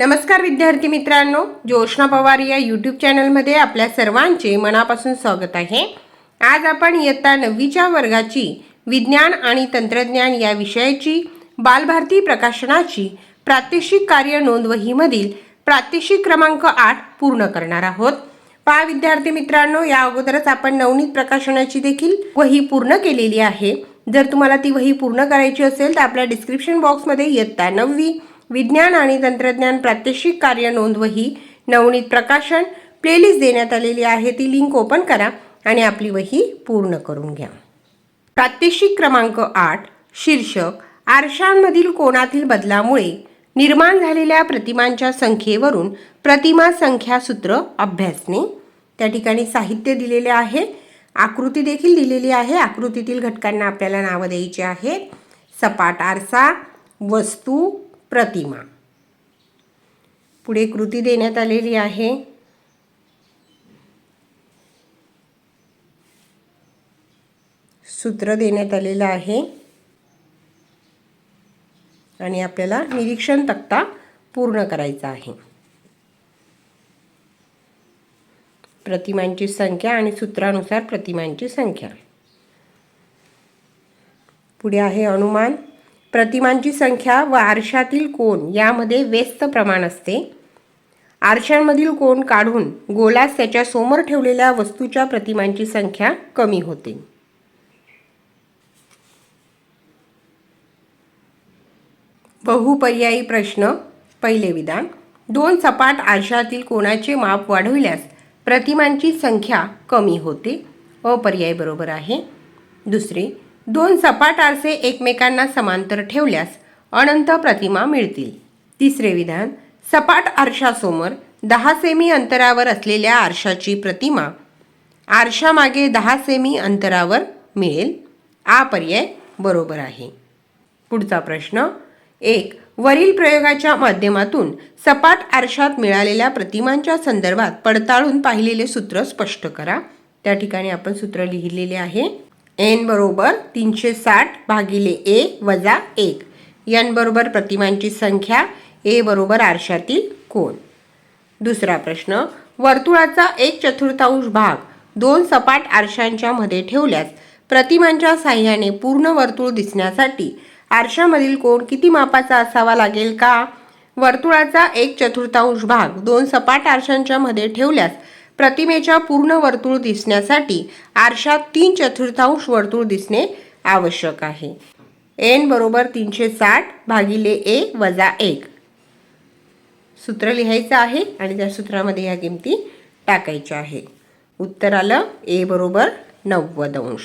नमस्कार विद्यार्थी मित्रांनो ज्योष्णा पवार या यूट्यूब चॅनलमध्ये आपल्या सर्वांचे मनापासून स्वागत आहे. आज आपण इयत्ता नववीच्या वर्गाची विज्ञान आणि तंत्रज्ञान या विषयाची बालभारती प्रकाशनाची प्रात्यक्षिक कार्य नोंदवहीमधील प्रात्यक्षिक क्रमांक आठ पूर्ण करणार आहोत. पहा विद्यार्थी मित्रांनो या अगोदरच आपण नवनीत प्रकाशनाची देखील वही पूर्ण केलेली आहे. जर तुम्हाला ती वही पूर्ण करायची असेल तर आपल्या डिस्क्रिप्शन बॉक्समध्ये इयत्ता नववी विज्ञान आणि तंत्रज्ञान प्रात्यक्षिक कार्य नोंदवही नवनीत प्रकाशन प्लेलिस्ट देण्यात आलेली आहे. ती लिंक ओपन करा आणि आपली वही पूर्ण करून घ्या. प्रात्यक्षिक क्रमांक आठ शीर्षक आरशांमधील कोणातील बदलामुळे निर्माण झालेल्या प्रतिमांच्या संख्येवरून प्रतिमा संख्या सूत्र अभ्यासणे. त्या ठिकाणी साहित्य दिलेले आहे. आकृती देखील दिलेली आहे. आकृतीतील घटकांना आपल्याला नावं द्यायची आहेत. सपाट आरसा वस्तू प्रतिमा. पुढे कृती देण्यात आलेली आहे. सूत्र देण्यात आलेलं आहे. आणि आपल्याला निरीक्षण तक्ता पूर्ण करायचा आहे. प्रतिमांची संख्या आणि सूत्रानुसार प्रतिमांची संख्या. पुढे आहे अनुमान. प्रतिमांची संख्या व आरशातील कोण यामध्ये व्यस्त प्रमाण असते. आरशांमधील कोण काढून गोलास त्याच्यासमोर ठेवलेल्या वस्तूच्या प्रतिमांची संख्या कमी होते. बहुपर्यायी प्रश्न पहिले विधान. दोन सपाट आरशातील कोणाचे माप वाढविल्यास प्रतिमांची संख्या कमी होते. अपर्याय बरोबर आहे. दुसरे दोन सपाट आरसे एकमेकांना समांतर ठेवल्यास अनंत प्रतिमा मिळतील. तिसरे विधान सपाट आरशासमोर दहा सेमी अंतरावर असलेल्या आरशाची प्रतिमा आरशामागे दहा सेमी अंतरावर मिळेल. आ पर्याय बरोबर आहे. पुढचा प्रश्न एक वरील प्रयोगाच्या माध्यमातून सपाट आरशात मिळालेल्या प्रतिमांच्या संदर्भात पडताळून पाहिलेले सूत्र स्पष्ट करा. त्या ठिकाणी आपण सूत्र लिहिलेले आहे. एन बरोबर तीनशे साठ भागिले ए वजा एक. एन बरोबर प्रतिमांची संख्या ए बरोबर आरशातील कोण दुसरा प्रश्न वर्तुळाचा एक चतुर्थांश भाग दोन सपाट आरशांच्या मध्ये ठेवल्यास प्रतिमांच्या साह्याने पूर्ण वर्तुळ दिसण्यासाठी आरशामधील कोण किती मापाचा असावा लागेल का? वर्तुळाचा एक चतुर्थांश भाग दोन सपाट आरशांच्या मध्ये ठेवल्यास प्रतिमेच्या पूर्ण वर्तुळ दिसण्यासाठी आरशात तीन चतुर्थांश वर्तुळ दिसणे आवश्यक आहे. एन बरोबर तीनशे साठ भागिले ए वजा एक. सूत्र लिहायचं आहे आणि त्या सूत्रामध्ये ह्या किमती टाकायच्या आहे उत्तर आलं ए बरोबर नव्वद अंश.